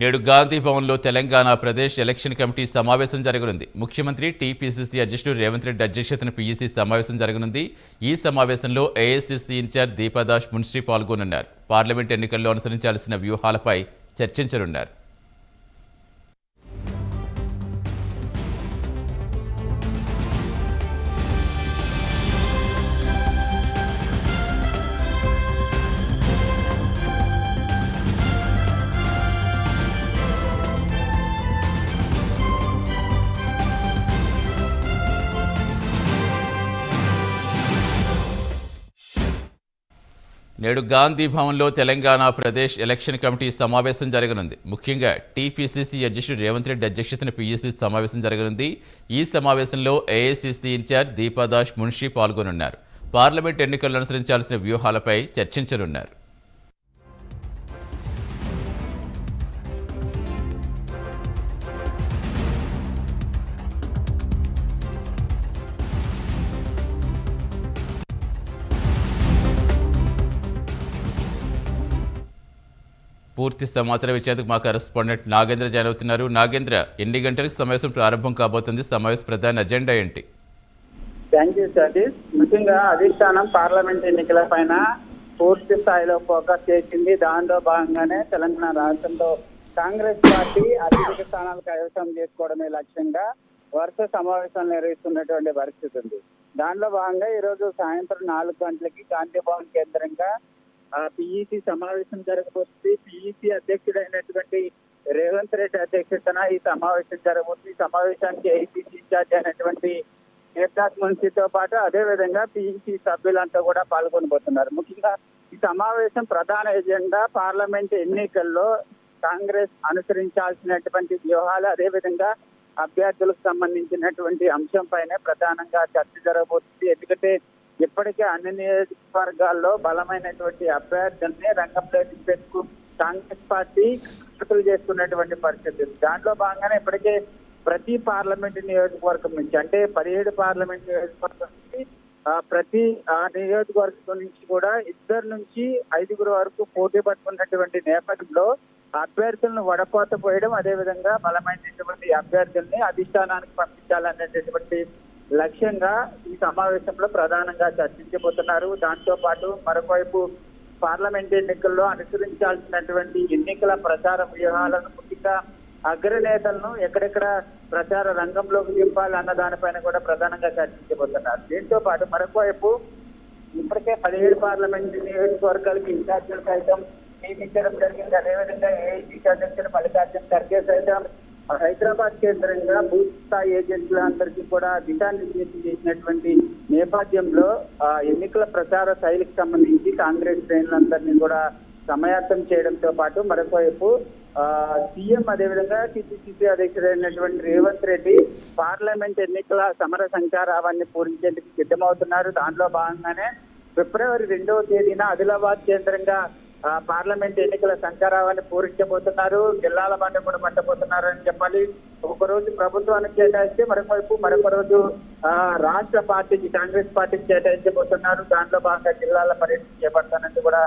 నేడు గాంధీ భవన్లో Telangana Pradesh election committee సమావేశం జరగనుంది. ముఖ్యమంత్రి టీపీసీసీ అధ్యక్షుడు రేవంత్ రెడ్డి అధ్యక్షతన పీఈసీ సమావేశం జరగనుంది. ఈ సమావేశంలో ఏఐసీసీ ఇన్ఛార్జ్ దీపాదాస్ మున్షి పాల్గొనున్నారు పార్లమెంట్ ఎన్నికల్లో అనుసరించాల్సిన వ్యూహాలపై చర్చించనున్నారు. నేడు గాంధీ భవన్లో తెలంగాణ ప్రదేశ్ ఎలక్షన్ కమిటీ సమావేశం జరగనుంది. ముఖ్యంగా టీపీసీసీ అధ్యక్షుడు రేవంత్ రెడ్డి అధ్యక్షతన పీఎస్సీ సమావేశం జరగనుంది. ఈ సమావేశంలో ఏఐసీసీ ఇన్ఛార్జ్ దీపాదాస్ మున్షి పాల్గొనున్నారు. పార్లమెంట్ ఎన్నికలను అనుసరించాల్సిన వ్యూహాలపై చర్చించనున్నారు. పూర్తి సమాచారం ఇచ్చేందుకు మా కరెస్పాండెంట్ నాగేంద్ర జాయిన్ అవుతున్నారు. నాగేంద్ర ఎన్ని గంటలకు సమావేశం ప్రారంభం కాబోతుంది? సమావేశ ప్రధాన అజెండా ఏంటి? థ్యాంక్ యూ సతీష్ ముఖ్యంగా అధిష్టానం పార్లమెంట్ ఎన్నికల పైన పూర్తి స్థాయిలో ఫోకస్ చేసింది. దానిలో భాగంగానే తెలంగాణ రాష్ట్రంలో కాంగ్రెస్ పార్టీ అధిక స్థానాలు కైవసం చేసుకోవడమే లక్ష్యంగా వరుస సమావేశాలు నిర్వహిస్తున్నటువంటి పరిస్థితి ఉంది. దానిలో భాగంగా ఈరోజు సాయంత్రం నాలుగు గంటలకి గాంధీ భవన్ కేంద్రంగా పిఈసి సమావేశం జరగబోతుంది. పిఈసి అధ్యక్షుడైనటువంటి రేవంత్ రెడ్డి అధ్యక్షతన ఈ సమావేశం జరగబోతుంది. ఈ సమావేశానికి ఐసీసీ ఇన్ఛార్జ్ అయినటువంటి దేవదాస్ మున్షితో పాటు అదే విధంగా పిఈసి సభ్యులంతా కూడా పాల్గొనబోతున్నారు. ముఖ్యంగా ఈ సమావేశం ప్రధాన ఎజెండా పార్లమెంట్ ఎన్నికల్లో కాంగ్రెస్ అనుసరించాల్సినటువంటి వ్యూహాలు అదే విధంగా అభ్యర్థులకు సంబంధించినటువంటి అంశం పైన ప్రధానంగా చర్చ జరగబోతుంది. ఎందుకంటే ఇప్పటికే అన్ని నియోజకవర్గాల్లో బలమైనటువంటి అభ్యర్థుల్ని రంగంలో దింపేందుకు కాంగ్రెస్ పార్టీ కసరత్తులు చేస్తున్నటువంటి పరిస్థితి దాంట్లో భాగంగానే ఇప్పటికే ప్రతి పార్లమెంట్ నియోజకవర్గం నుంచి అంటే పదిహేడు పార్లమెంట్ నియోజకవర్గం నుంచి ప్రతి ఆ నియోజకవర్గం నుంచి కూడా ఇద్దరు నుంచి ఐదుగురు వరకు పోటీ పట్టుకున్నటువంటి నేపథ్యంలో అభ్యర్థులను వడపోత పోయడం అదేవిధంగా బలమైనటువంటి అభ్యర్థుల్ని అధిష్టానానికి పంపించాలనేటటువంటి లక్ష్యంగా ఈ సమావేశంలో ప్రధానంగా చర్చించబోతున్నారు. దాంతో పాటు మరొకవైపు పార్లమెంట్ ఎన్నికల్లో అనుసరించాల్సినటువంటి ఎన్నికల ప్రచార వ్యూహాలను ముఖ్యంగా అగ్రనేతలను ఎక్కడెక్కడ ప్రచార రంగంలోకి దింపాలి అన్న దానిపైన కూడా ప్రధానంగా చర్చించబోతున్నారు. దీంతో పాటు మరొకవైపు ఇప్పటికే పదిహేడు పార్లమెంట్ నియోజకవర్గాలకి ఇన్ఛార్జీలు సైతం నియమించడం జరిగింది. అదేవిధంగా ఏఐసీసీ అధ్యక్షుడు మల్లికార్జున ఖర్గే సైతం హైదరాబాద్ కేంద్రంగా బూత్ స్థాయి ఏజెంట్లందరికీ కూడా దిశానిర్దేశం చేసినటువంటి నేపథ్యంలో ఎన్నికల ప్రచార శైలికి సంబంధించి కాంగ్రెస్ శ్రేణులందరినీ కూడా సమాయత్తం చేయడంతో పాటు మరొకవైపు ఆ, సీఎం అదేవిధంగా టీపీసీసీ అధ్యక్షుడైనటువంటి రేవంత్ రెడ్డి పార్లమెంట్ ఎన్నికల సమర సంచారావాన్ని పూరించేందుకు సిద్ధమవుతున్నారు. దానిలో భాగంగానే ఫిబ్రవరి రెండవ తేదీన ఆదిలాబాద్ కేంద్రంగా పార్లమెంట్ ఎన్నికల సంచారాన్ని పూరించబోతున్నారు జిల్లాల బండ కూడా పట్టబోతున్నారు అని చెప్పాలి. ఒక రోజు ప్రభుత్వానికి కేటాయిస్తే మరొకవైపు మరొక రోజు ఆ, రాష్ట్ర పార్టీకి కాంగ్రెస్ పార్టీకి కేటాయించబోతున్నారు. దాంట్లో భాగంగా జిల్లాల పర్యటన చేపడతానని కూడా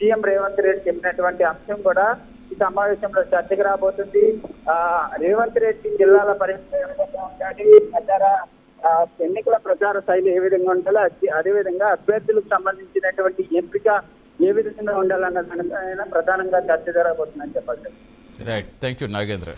సీఎం రేవంత్ రెడ్డి చెప్పినటువంటి అంశం కూడా ఈ సమావేశంలో చర్చకు రాబోతుంది. ఆ రేవంత్ రెడ్డి జిల్లాల పర్యటన ఎన్నికల ప్రచార శైలి ఏ విధంగా ఉండాలో అదే విధంగా అభ్యర్థులకు సంబంధించినటువంటి ఎంపిక ఏ విధంగా ఉండాలన్న దానిపైన ప్రధానంగా చర్చ జరగబోతుందని చెప్పాలి రైట్ థ్యాంక్ యూ నాగేంద్ర